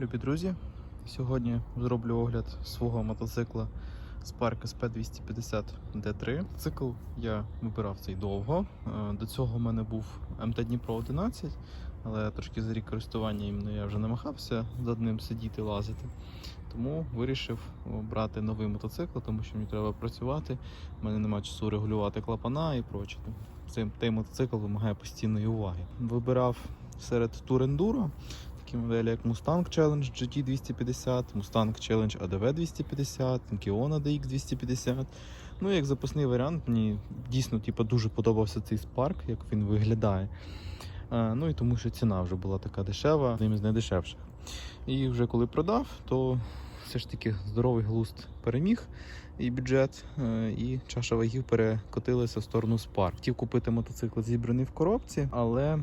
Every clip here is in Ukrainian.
Любі друзі, сьогодні зроблю огляд свого мотоцикла Spark SP250 D3. Цикл я вибирав цей довго. Е, До цього в мене був МТ Дніпро 11, але трошки за рік користування їм я вже намагався з одним сидіти лазити. Тому вирішив брати новий мотоцикл, тому що мені треба працювати. У мене немає часу регулювати клапана і проче. Цей, цей мотоцикл вимагає постійної уваги. Вибирав серед Enduro такі моделі, як Mustang Challenge GT 250, Mustang Challenge ADV 250, Kiona DX 250. Ну, як запасний варіант, мені дійсно типу, дуже подобався цей Spark, як він виглядає. Е, ну і тому що ціна вже була така дешева, одним із найдешевших. І вже коли продав, то все ж таки здоровий глузд переміг і бюджет, е, і чаша вагів перекотилася в сторону Spark. Хотів купити мотоцикл зібраний в коробці, але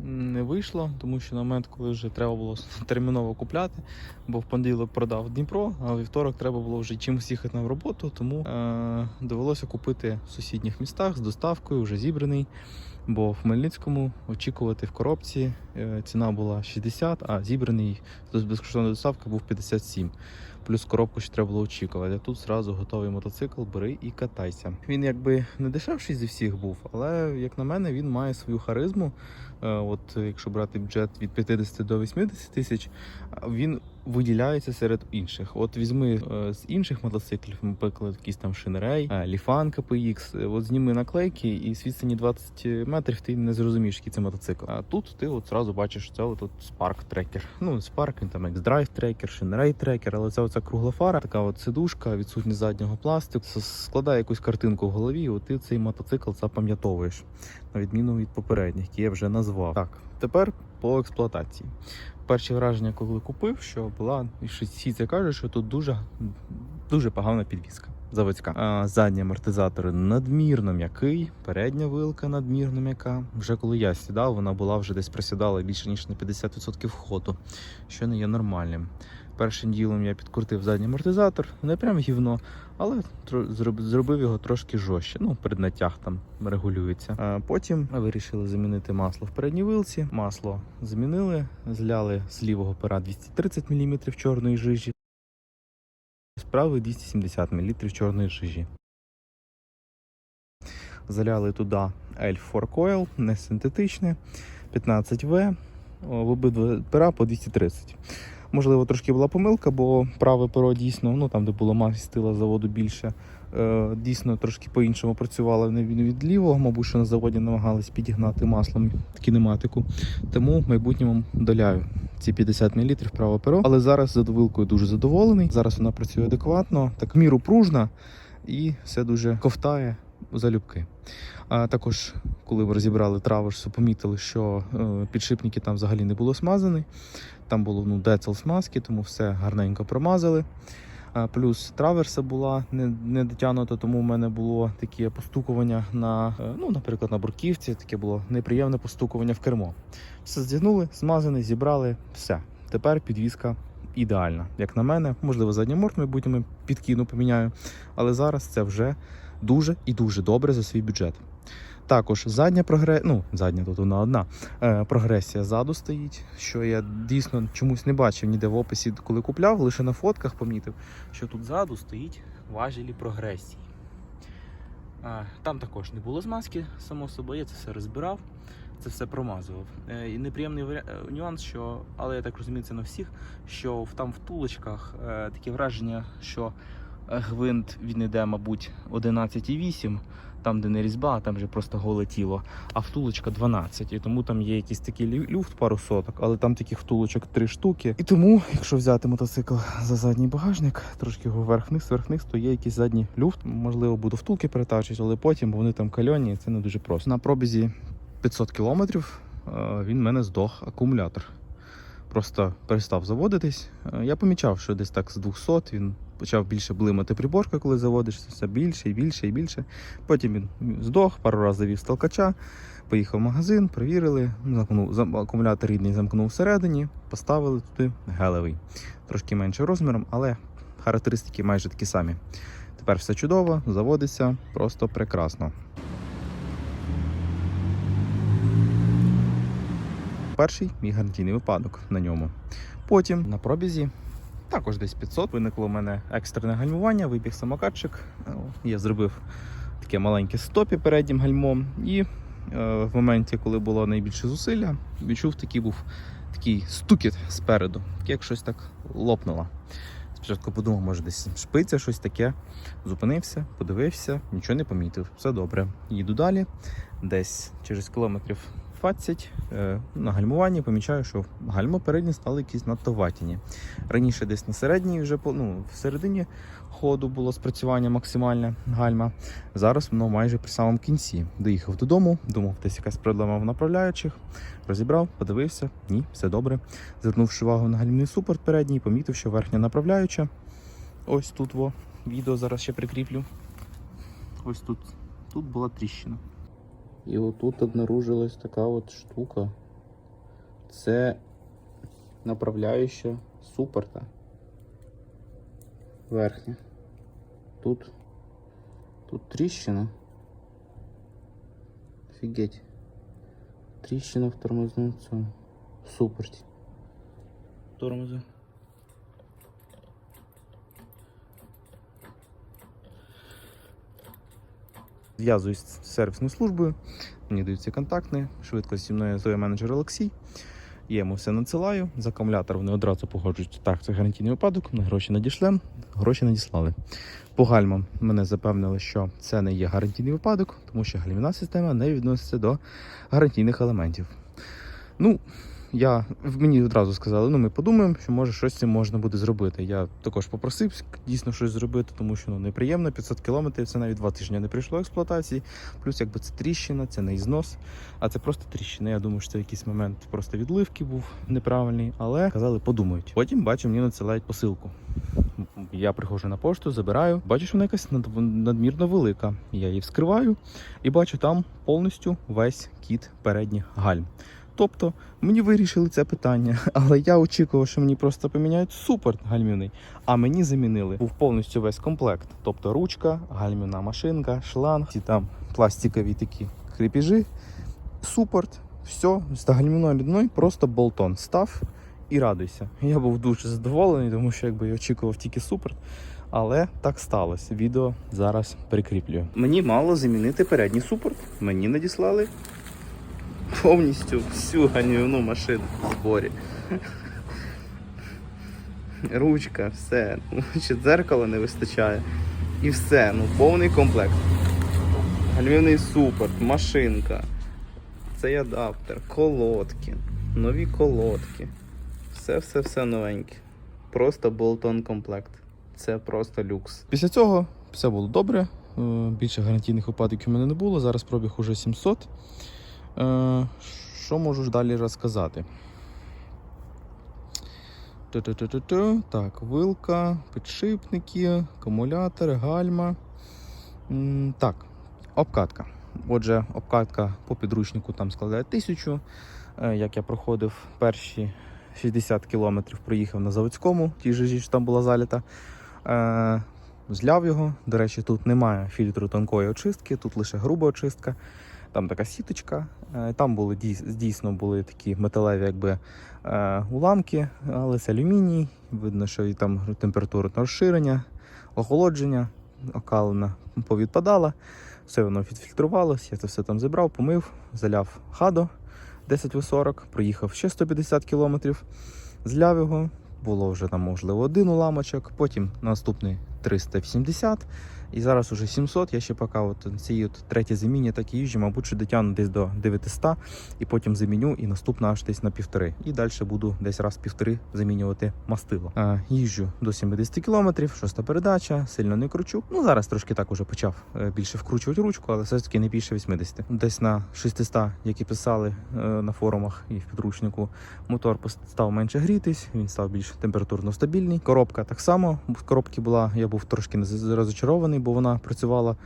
не вийшло, тому що на момент, коли вже треба було терміново купляти, бо в понеділок продав Дніпро, а у вівторок треба було вже чимось їхати на роботу, тому е, довелося купити в сусідніх містах з доставкою, вже зібраний. Бо в Хмельницькому очікувати в коробці е, ціна була 60, а зібраний з безкоштовної доставки був 57. Плюс коробку ще треба було очікувати. А тут зразу готовий мотоцикл, бери і катайся. Він якби не дешевший зі всіх був, але як на мене, він має свою харизму. Е, От якщо брати бюджет від 50 до 80 тисяч, він виділяється серед інших. От візьми е, з інших мотоциклів, наприклад, якийсь там Шинерей, Ліфан КПХ, е, От зніми наклейки, і з відстані 20 метрів ти не зрозумієш, який це мотоцикл. А тут ти от зразу бачиш це от, от Spark трекер. Ну Spark, він там X-Drive трекер, Шинерей трекер, але це оця кругла фара, така от сидушка, відсутність заднього пластику. Складає якусь картинку в голові. і От ти цей мотоцикл запам'ятовуєш на відміну від попередніх, які я вже назвав. Так, тепер по експлуатації. Перші враження, коли купив, що була всі це кажуть, що тут дуже, дуже погана підвізка. Заводська. Задні амортизатори надмірно м'який, передня вилка надмірно м'яка. Вже коли я сідав, вона була вже десь присідала більше ніж на 50% ходу, що не є нормальним. Першим ділом я підкрутив задній амортизатор, не прям гівно, але зробив його трошки жорстче. Ну, переднатяг там регулюється. Потім вирішили замінити масло в передній вилці. Масло замінили, зляли з лівого пера 230 мм чорної жижі, з правої 270 мл чорної жижі. Заляли туди Elf 4 Coil, не синтетичне, 15В, в обидва пера по 230. Можливо, трошки була помилка, бо праве перо дійсно, ну там, де було мастила заводу більше, е, дійсно трошки по-іншому працювало від лівого, мабуть, що на заводі намагались підігнати маслом кінематику. Тому в майбутньому доляю ці 50 мл праве перо. Але зараз з вилкою дуже задоволений. Зараз вона працює адекватно, так міру пружна і все дуже ковтає залюбки. А також, коли ми розібрали траверсу, помітили, що е, підшипники там взагалі не було смазані. Там було ну, децл смазки, тому все гарненько промазали. Плюс траверса була не, не дотягнута, тому в мене було таке постукування на, е, ну, наприклад, на бурківці, таке було неприємне постукування в кермо. Все здягнули, змазане, зібрали, все. Тепер підвізка ідеальна. Як на мене, можливо, задній морт в майбутньому підкину, поміняю. Але зараз це вже дуже і дуже добре за свій бюджет. Також задня прогресія, ну, задня тут вона одна. Е, прогресія ззаду стоїть, що я дійсно чомусь не бачив ніде в описі, коли купляв, лише на фотках помітив, що тут ззаду стоїть важелі прогресії. Е, там також не було змазки, само собою, я це все розбирав, це все промазував. Е, і неприємний варі- е, нюанс, що, але я так розумію, це на всіх, що там в тулочках е, таке враження, що гвинт він іде, мабуть, 11,8 там, де не різьба, там вже просто голе тіло, а втулочка 12. І тому там є якийсь такий люфт пару соток, але там таких втулочок три штуки. І тому, якщо взяти мотоцикл за задній багажник, трошки його вверх-вниз, вверх-вниз, то є якийсь задній люфт. Можливо, буду втулки перетачувати, але потім вони там кальоні, і це не дуже просто. На пробізі 500 кілометрів е, він в мене здох акумулятор. Просто перестав заводитись. Е, Я помічав, що десь так з 200 він почав більше блимати приборка, коли заводишся, все більше і більше і більше. Потім він здох, пару разів завів з поїхав в магазин, перевірили, замкнув, зам- акумулятор рідний замкнув всередині, поставили туди гелевий. Трошки менше розміром, але характеристики майже такі самі. Тепер все чудово, заводиться просто прекрасно. Перший мій гарантійний випадок на ньому. Потім на пробізі також десь 500. Виникло у мене екстрене гальмування, вибіг самокатчик. Е, Я зробив таке маленьке стопі переднім гальмом. І е, в моменті, коли було найбільше зусилля, відчув такий був такий стукіт спереду, як щось так лопнуло. Спочатку подумав, може десь шпиця, щось таке. Зупинився, подивився, нічого не помітив. Все добре. Їду далі. Десь через кілометрів 20 е, на гальмуванні помічаю, що гальмо передні стали якісь надто ватяні. Раніше десь на середній, вже ну, в середині ходу було спрацювання максимальне гальма. Зараз воно майже при самому кінці. Доїхав додому, думав, десь якась проблема в направляючих. Розібрав, подивився, ні, все добре. Звернувши увагу на гальмівний супорт передній, помітив, що верхня направляюча. Ось тут во. Відео зараз ще прикріплю. Ось тут. Тут була тріщина. І отут обнаружилась така от штука. Це направляюча супорта. Верхня. Тут. Тут тріщина. Офігеть. Тріщина в тормозному цьому. Супорті. Тормози. Зв'язуюсь з сервісною службою, мені дають ці контакти, швидко зі мною зває менеджер Олексій. Я йому все надсилаю. За акумулятор вони одразу погоджують. Так, це гарантійний випадок, ми гроші надішлем, гроші надіслали. По гальмам мене запевнили, що це не є гарантійний випадок, тому що гальмівна система не відноситься до гарантійних елементів. Ну, я мені одразу сказали, ну ми подумаємо, що може щось цим можна буде зробити. Я також попросив дійсно щось зробити, тому що ну неприємно. 500 кілометрів це навіть два тижні не прийшло експлуатації. Плюс, якби це тріщина, це не ізнос, а це просто тріщина. Я думаю, що це якийсь момент просто відливки був неправильний, але казали, подумають. Потім бачу, мені надсилають посилку. Я приходжу на пошту, забираю, бачу, що вона якась над- надмірно велика. Я її вскриваю і бачу там повністю весь кіт передніх гальм. Тобто мені вирішили це питання, але я очікував, що мені просто поміняють супорт гальмівний, а мені замінили був повністю весь комплект. Тобто ручка, гальмівна машинка, шланг, ці там пластикові такі кріпіжі, супорт, все з гальмівною рідною, просто болтон став і радуйся. Я був дуже задоволений, тому що якби я очікував тільки супорт. Але так сталося. Відео зараз прикріплюю. Мені мало замінити передній супорт. Мені надіслали повністю всю ганівну машину в зборі. Ручка, все. Ну, Ще дзеркала не вистачає. І все, ну повний комплект. Гальмівний супорт, машинка, цей адаптер, колодки, нові колодки. Все-все-все новеньке. Просто болтон комплект. Це просто люкс. Після цього все було добре. Е, Більше гарантійних випадків у мене не було. Зараз пробіг уже 700. Е, Що можу ж далі розказати? Ту-ту-ту-ту-ту. Так, вилка, підшипники, акумулятори, гальма. Так, обкатка. Отже, обкатка по підручнику там складає 1000. Е, Як я проходив перші 60 кілометрів, проїхав на заводському, тій же ж там була заліта. Е, Зляв його. До речі, тут немає фільтру тонкої очистки, тут лише груба очистка. Там така сіточка. Е, Там були дійсно були такі металеві якби, е, уламки, але це алюміній. Видно, що і там температура розширення, охолодження, окалина повідпадала. Все воно відфільтрувалося, я це все там зібрав, помив, заляв хадо 10 в 40 проїхав ще 150 кілометрів, зляв його. Було вже там, можливо, один уламочок, потім наступний 380, і зараз уже 700. Я ще поки от ці от треті заміні так і їжджу, мабуть, що дотягну десь до 900, і потім заміню, і наступна аж десь на півтори. І далі буду десь раз півтори замінювати мастило. А, їжджу до 70 кілометрів, шоста передача, сильно не кручу. Ну зараз трошки так уже почав е, більше вкручувати ручку, але все ж таки не більше 80. Десь на 600, які писали е, на форумах і в підручнику, мотор став менше грітись, він став більш температурно стабільний. Коробка так само в коробці була. Я був трошки нез- розочарований, бо вона працювала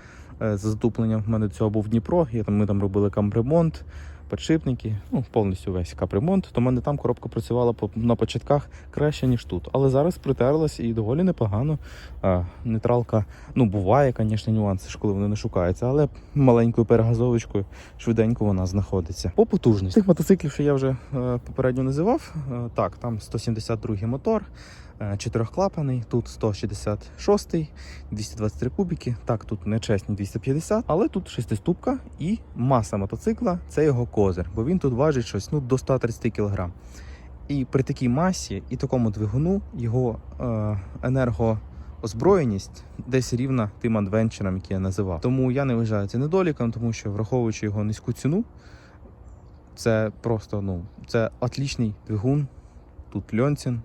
за з затупленням. У мене цього був Дніпро. Я там ми там робили камремонт. Підшипники, ну повністю весь капремонт. То в мене там коробка працювала на початках краще, ніж тут. Але зараз притерлась і доволі непогано. А, нейтралка, ну буває, звісно, нюанси, ж, коли вони не шукаються, але маленькою перегазовочкою швиденько вона знаходиться. По потужності. Тих мотоциклів, що я вже е, попередньо називав, е, так, там 172 мотор. е, Чотирьохклапаний, тут 166, 223 кубики. Так, тут не чесні 250, але тут шестиступка і маса мотоцикла це його козир, бо він тут важить щось ну, до 130 кг. І при такій масі і такому двигуну його е, енергоозброєність десь рівна тим адвенчерам, які я називав. Тому я не вважаю це недоліком, тому що враховуючи його низьку ціну, це просто ну, це отлічний двигун. Тут льонцін,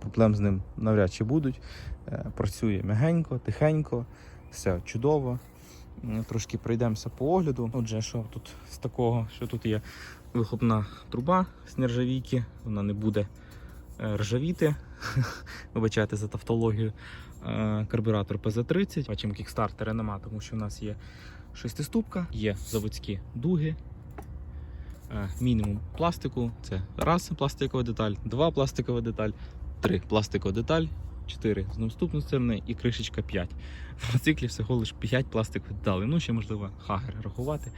проблем з ним навряд чи будуть. Е, Працює м'ягенько, тихенько, все чудово. М, Трошки пройдемося по огляду. Отже, що тут з такого, що тут є вихлопна труба з нержавійки, вона не буде е, ржавіти. Вибачайте за тавтологію. Е, Карбюратор PZ30. Бачимо, кікстартера нема, тому що в нас є шестиступка, є заводські дуги. Е, Мінімум пластику. Це раз пластикова деталь, два пластикова деталь, три пластикова деталь, 4 з сторони і кришечка 5. В мотоциклі всього лише 5 пластикових деталей. Ну, ще можливо хагер рахувати.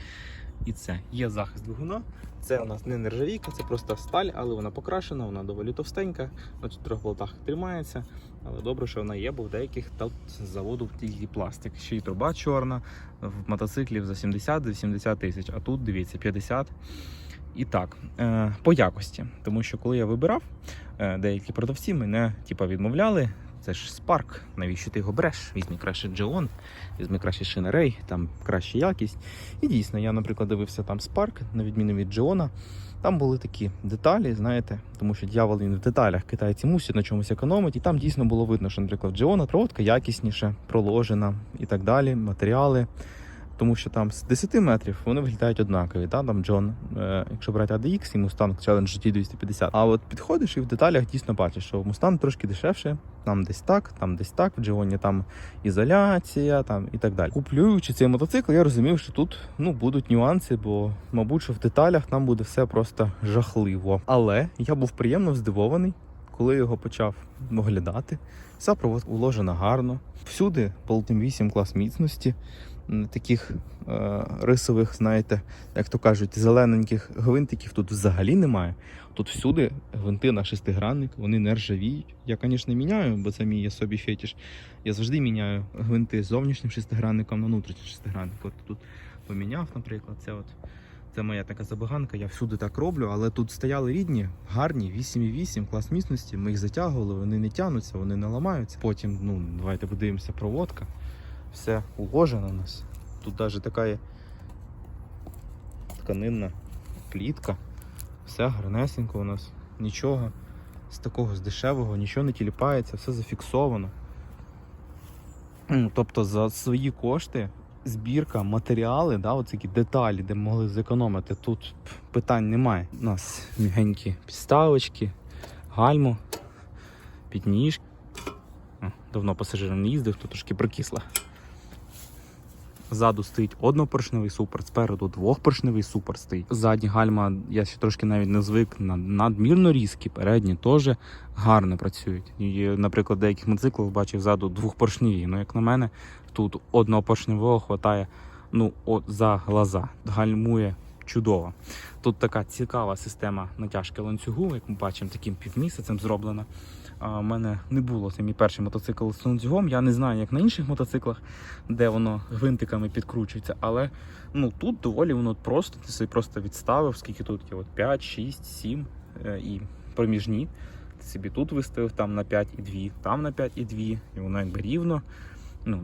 І це є захист двигуна. Це у нас не нержавійка, це просто сталь, але вона покрашена, вона доволі товстенька. На чотирьох болтах тримається. Але добре, що вона є, бо в деяких тут з заводу тільки пластик. Ще й труба чорна, в мотоциклів за 70-80 тисяч, а тут дивіться 50. І так, е, по якості. Тому що коли я вибирав, е, деякі продавці мене типа, відмовляли. Це ж Spark, навіщо ти його береш? Візьми краще Джеон, візьми краще Шинерей, там краща якість. І дійсно, я, наприклад, дивився там Spark, на відміну від Джеона. Там були такі деталі, знаєте, тому що дьявол він в деталях, китайці мусять на чомусь економити. І там дійсно було видно, що, наприклад, Джеона проводка якісніше, проложена і так далі, матеріали. Тому що там з 10 метрів вони виглядають однакові. Та? Там Джон, е, якщо брати ADX і Mustang Challenge GT 250. А от підходиш і в деталях дійсно бачиш, що Mustang трошки дешевше, там десь так, там десь так, в Джоні там ізоляція там і так далі. Куплюючи цей мотоцикл, я розумів, що тут ну, будуть нюанси, бо, мабуть, що в деталях там буде все просто жахливо. Але я був приємно здивований, коли його почав оглядати. Вся проводка уложена гарно. Всюди Болтим 8 клас міцності. Таких е, рисових, знаєте, як то кажуть, зелененьких гвинтиків тут взагалі немає. Тут всюди гвинти на шестигранник, вони не ржавіють. Я, звісно, міняю, бо це мій собі фетиш. Я завжди міняю гвинти з зовнішнім шестигранником на внутрішній шестигранник. От тут поміняв, наприклад, це от. Це моя така забаганка, я всюди так роблю, але тут стояли рідні, гарні, 8,8, клас міцності. Ми їх затягували, вони не тягнуться, вони не ламаються. Потім, ну, давайте подивимося, проводка. Все уложено у нас. Тут навіть така є тканинна плітка. Все гарнесенько у нас. Нічого з такого з дешевого, нічого не тіліпається, все зафіксовано. Тобто за свої кошти збірка, матеріали, да, оці деталі, де могли зекономити. Тут питань немає. У нас мігенькі підставочки, гальмо, підніжки. Давно пасажиром не їздив, то трошки прокисла. Ззаду стоїть однопоршневий супорт, спереду двохпоршневий супорт стоїть. Задні гальма, я ще трошки навіть не звик на надмірно різкі, передні теж гарно працюють. І, наприклад, деяких мотоциклах бачив ззаду двохпоршневі. Ну, як на мене, тут однопоршневого хватає ну, от, за глаза. Гальмує чудово. Тут така цікава система натяжки ланцюгу, як ми бачимо, таким півмісяцем зроблена. А, у мене не було це мій перший мотоцикл з ланцюгом. Я не знаю, як на інших мотоциклах, де воно гвинтиками підкручується, але ну, тут доволі воно просто, ти собі просто відставив, скільки тут є, от 5, 6, 7 е, і проміжні. Ти собі тут виставив там на 5,2, там на 5,2, і воно якби рівно. Ну,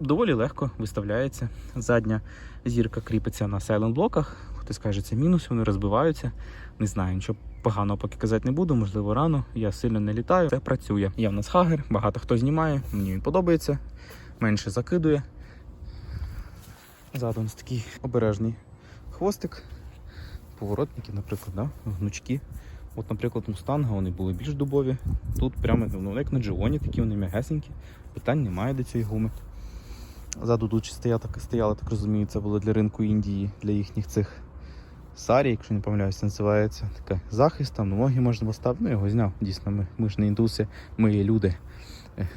доволі легко виставляється. Задня зірка кріпиться на сайлент блоках. Хтось каже, це мінус, вони розбиваються. Не знаю, нічого поганого поки казати не буду, можливо, рано. Я сильно не літаю. Це працює. Є в нас хагер, багато хто знімає, мені він подобається, менше закидує. Ззаду у нас такий обережний хвостик, поворотники, наприклад, да? гнучки. От, наприклад, мустанга вони були більш дубові. Тут прямо ну, як на джоні, такі вони м'ягесенькі. Питань немає до цієї гуми. Ззаду тут стояла, так, стояла, так розумію, це було для ринку Індії, для їхніх цих Сарі, якщо не помиляюсь, називається таке захист, там ноги можна поставити. Ну, його зняв. Дійсно, ми, ми ж не індуси, ми є люди.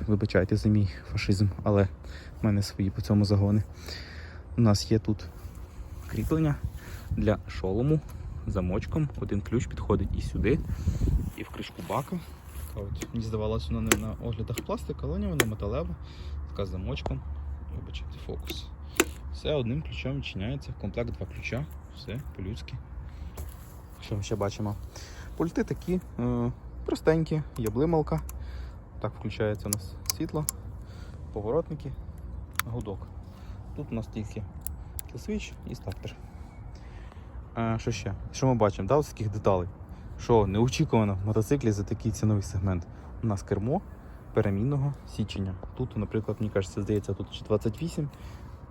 Вибачайте за мій фашизм, але в мене свої по цьому загони. У нас є тут кріплення для шолому замочком. Один ключ підходить і сюди, і в кришку бака. Така от, мені здавалося, вона не на оглядах пластик, але ні, вона металева, така з замочком. Вибачайте, фокус. Все одним ключом відчиняється. Комплект два ключа. Все по-людськи. Що ми ще бачимо? Пульти такі е, простенькі, є блималка. Так включається у нас світло, поворотники, гудок. Тут у нас тільки кілсвіч і стартер. Що ще? Що ми бачимо? Да, ось таких деталей. Що неочікувано в мотоциклі за такий ціновий сегмент. У нас кермо перемінного січення. Тут, наприклад, мені кажеться, здається, тут ще 28,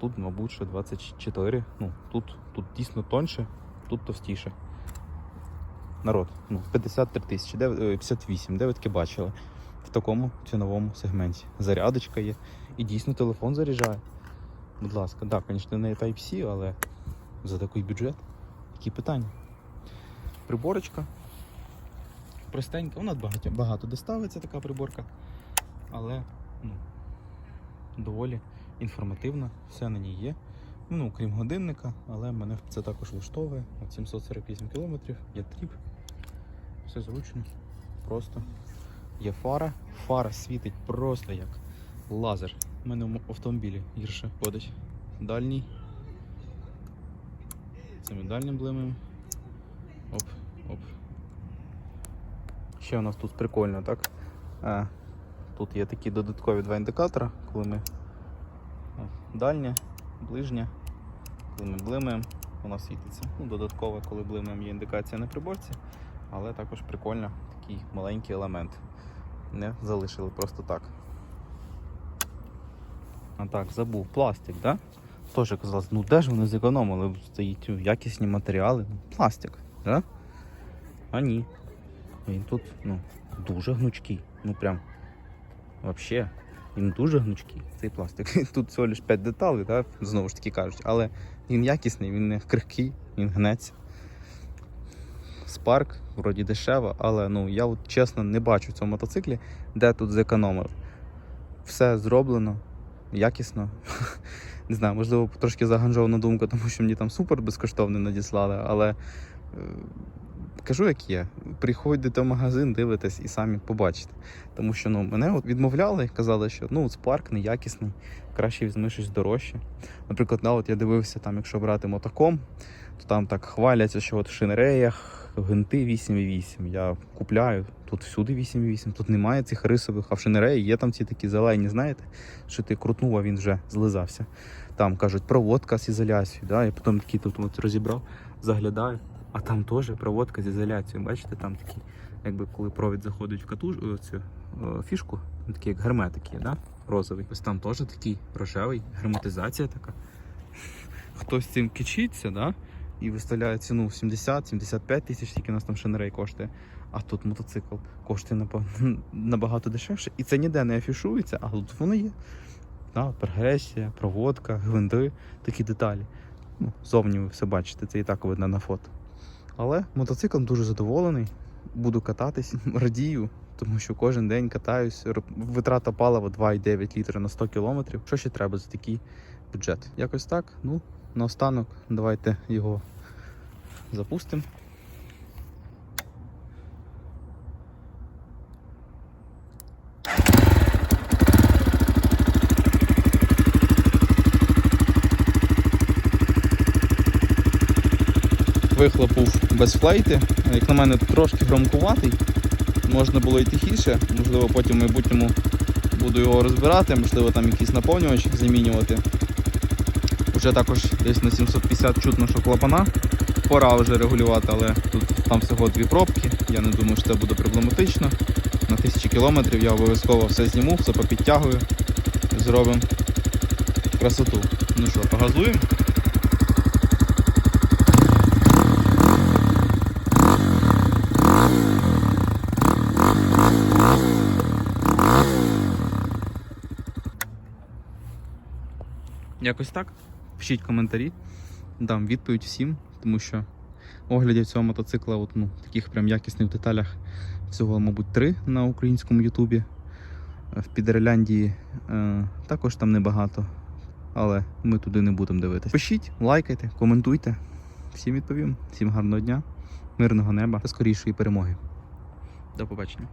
тут, мабуть, ще 24. Ну, тут, тут дійсно тоньше, тут товстіше. Народ, ну, 53 тисячі, де, ви- е, 58, де ви таке бачили? В такому ціновому сегменті. Зарядочка є. І дійсно телефон заряджає. Будь ласка, так, да, звісно, не Type-C, але за такий бюджет. Які питання? Приборочка. Простенька, вона багато, багато де ставиться така приборка, але ну, доволі інформативна, все на ній є. Ну, крім годинника, але мене це також влаштовує. От 748 км, є тріп. Все зручно, просто. Є фара. Фара світить просто як лазер. У мене в автомобілі гірше ходить. Дальній. Цими дальнім блимаємо. Оп, оп. Ще у нас тут прикольно, так? А, тут є такі додаткові два індикатора, коли ми дальнє, ближнє, коли ми блимаємо, воно світиться. Ну, додатково, коли блимаємо, є індикація на приборці, але також прикольно такий маленький елемент. Не залишили просто так. А так, забув, пластик, так? Да? Теж казалось, ну де ж вони зекономили? Стоїть якісні матеріали. Ну, Пластик, да? А ні. Він тут ну, дуже гнучкий. Ну прям. Вообще, він дуже гнучкий, цей пластик. Тут всього лиш 5 деталей, да? знову ж таки кажуть, але він якісний, він не крихкий, він гнеться. Спарк, вроді дешево, але ну, я от, чесно не бачу в цьому мотоциклі, де тут зекономив. Все зроблено, якісно. Не знаю, можливо, трошки заганжована думка, тому що мені там супер безкоштовно надіслали, але е, кажу, як є. Приходите в магазин, дивитесь і самі побачите. Тому що ну, мене от відмовляли, казали, що ну, спарк неякісний, краще візьми щось дорожче. Наприклад, да, от я дивився, там, якщо брати мотоком, то там так хваляться, що от в шинереях гвинти 8,8. Я купляю, тут всюди 8,8, тут немає цих рисових, а є там ці такі зелені, знаєте, що ти крутнув, а він вже злизався. Там кажуть, проводка з ізоляцією. Да? Я потім такий тут от розібрав, заглядаю, а там теж проводка з ізоляцією. Bачите, там такі, якби коли провід заходить в катуж, о, цю о, фішку, такий як герметик є, да? розовий. Ось там теж такий рожевий, герметизація така. Хтось цим кичиться, да? І виставляє ціну 70-75 тисяч, скільки у нас там шинерей коштує. А тут мотоцикл коштує набагато дешевше. І це ніде не афішується, а тут воно є. Да, прогресія, проводка, гвинти, такі деталі. Ну, зовні ви все бачите, це і так видно на фото. Але мотоциклом дуже задоволений. Буду кататись, радію, тому що кожен день катаюсь. Витрата палива 2,9 літра на 100 кілометрів. Що ще треба за такий бюджет? Якось так. Ну, наостанок, давайте його запустимо. Вихлоп був без флейти. Як на мене, трошки громкуватий. Можна було і тихіше, можливо, потім в майбутньому буду його розбирати, можливо, там якийсь наповнювач замінювати. Вже також десь на 750 чутно, що клапана. Пора вже регулювати, але тут там всього дві пробки. Я не думаю, що це буде проблематично. На тисячі кілометрів я обов'язково все зніму, все попідтягую. Зробимо красоту. Ну що, погазуємо? Якось так. Пишіть коментарі, дам відповідь всім, тому що оглядів цього мотоцикла, от, ну, таких прям якісних деталях, всього, мабуть, три на українському Ютубі. В Підерляндії е, також там небагато, але ми туди не будемо дивитися. Пишіть, лайкайте, коментуйте. Всім відповім. Всім гарного дня, мирного неба та скорішої перемоги. До побачення.